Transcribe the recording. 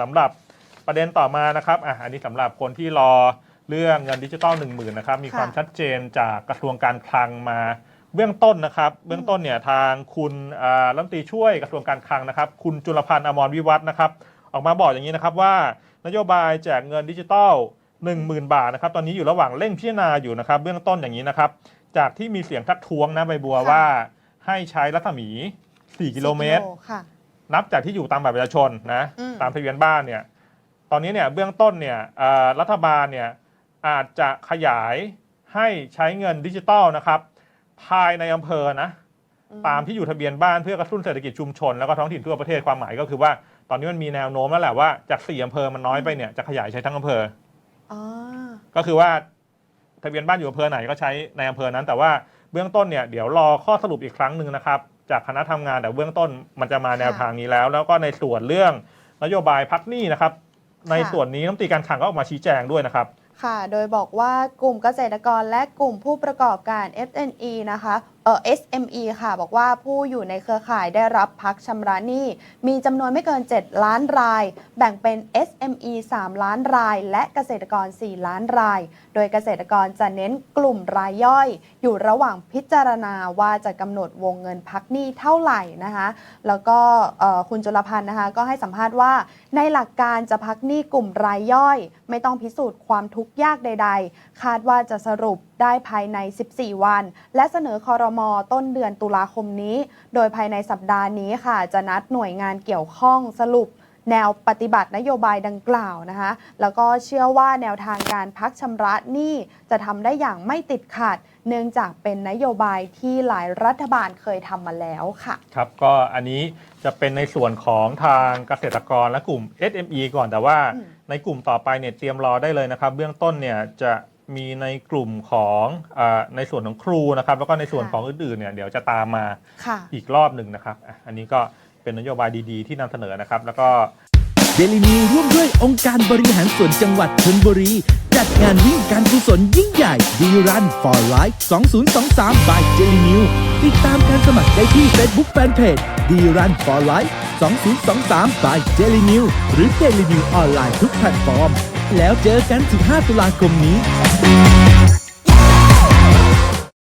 สำหรับประเด็นต่อมานะครับอะอันนี้สำหรับคนที่รอเรื่องเงินดิจิตอล1 0,000นะครับมีค่ะความชัดเจนจากกระทรวงการคลังมาเบื้องต้นนะครับ เบื้องต้นเนี่ยทางคุณอ่ารัฐมนตรีช่วยกระทรวงการคลังนะครับ คุณจุลพันธ์อมรวิวัฒน์นะครับ ออกมาบอกอย่างนี้นะครับว่านโยบายแจกเงินดิจิตอล10,000 บาทนะครับ ตอนนี้อยู่ระหว่างเร่งพิจารณาอยู่นะครับ เบื้องต้นอย่างนี้นะครับ จากที่มีเสียงทักท้วงนะใบบัวค่ะว่า ให้ใช้รัศมี 4 กิโลเมตรค่ะ นับจากที่อยู่ตามบัตรประชาชนนะอืม ตามทะเบียนบ้านเนี่ยตอนนี้เนี่ยเบื้องต้นเนี่ยเอ่อรัฐบาลเนี่ยอาจจะขยายให้ใช้เงินดิจิตอลนะครับภายในอำเภอนะ ตามที่อยู่ทะเบียนบ้านเพื่อกระตุ้นเศรษฐกิจชุมชนแล้วก็ท้องถิ่นทั่วประเทศความหมายก็คือว่า ตอนนี้มันมีแนวโน้มแล้วแหละว่าจากสี่อำเภอมันน้อยไปเนี่ยจะขยายใช้ทั้งอำเภอ อ๋อ ก็คือว่าทะเบียนบ้านอยู่อำเภอไหนก็ใช้ในอำเภอนั้น แต่ว่าเบื้องต้นเนี่ยเดี๋ยวรอข้อสรุปอีกครั้งหนึ่งนะครับ จากคณะทำงานแต่เบื้องต้นมันจะมาแนวทางนี้แล้ว แล้วก็ในส่วนเรื่องนโยบายพักหนี้นะครับ ในส่วนนี้น้ำตรีการคลังก็ออกมาชี้แจงด้วยนะครับค่ะ โดยบอกว่ากลุ่มเกษตรกรและกลุ่มผู้ประกอบการ SME นะคะ เอ่อ SME ค่ะ บอกว่าผู้อยู่ในเครือข่ายได้รับพักชำระหนี้ มีจำนวนไม่เกิน 7 ล้านราย แบ่งเป็น SME 3 ล้านราย และเกษตรกร 4 ล้านราย โดยเกษตรกรจะเน้นกลุ่มรายย่อย อยู่ระหว่างพิจารณาว่าจะกำหนดวงเงินพักหนี้เท่าไหร่นะคะ แล้วก็คุณจุลพันธ์นะคะก็ให้สัมภาษณ์ว่า ในหลักการจะพักหนี้กลุ่มรายย่อย ไม่ต้องพิสูจน์ความทุกข์ยากใด ๆ คาดว่าจะสรุปได้ภายใน 14 วัน และเสนอคอรมอต้นเดือนตุลาคมนี้ โดยภายในสัปดาห์นี้ค่ะ จะนัดหน่วยงานเกี่ยวข้องสรุปแนวปฏิบัตินโยบายดังกล่าวนะคะ แล้วก็เชื่อว่าแนวทางการพักชำระหนี้จะทำได้อย่างไม่ติดขัด เนื่องจากเป็นนโยบายที่หลายรัฐบาลเคยทำมาแล้วค่ะ ครับ ก็อันนี้จะเป็นในส่วนของทางเกษตรกรและกลุ่ม SME ก่อนแต่ว่าอืมในกลุ่มต่อไปเนี่ยเตรียมรอได้เลยนะครับ เบื้องต้นเนี่ยจะ มีในกลุ่มของอาในส่วนของครูนะครับแล้วก็ในส่วนของอื่นๆเนี่ยเดี๋ยวจะตามมาค่ะ อีกรอบหนึ่งนะครับอะอันนี้ก็เป็นนโยบายดีๆ ที่นำเสนอนะครับ แล้วก็ เดลินีร่วมด้วยองค์การบริหารส่วนจังหวัดชลบุรี จัดงานวิ่งการกุศลยิ่งใหญ่ดีรัน for life 2023 by เจลินิวติดตามการสมัครได้ที่ Facebook Fanpage ดีรัน for life 2023 by เจลินิวหรือเจลินิวออนไลน์ทุกแพลตฟอร์ม แล้วเจอกัน 15 ตุลาคมนี้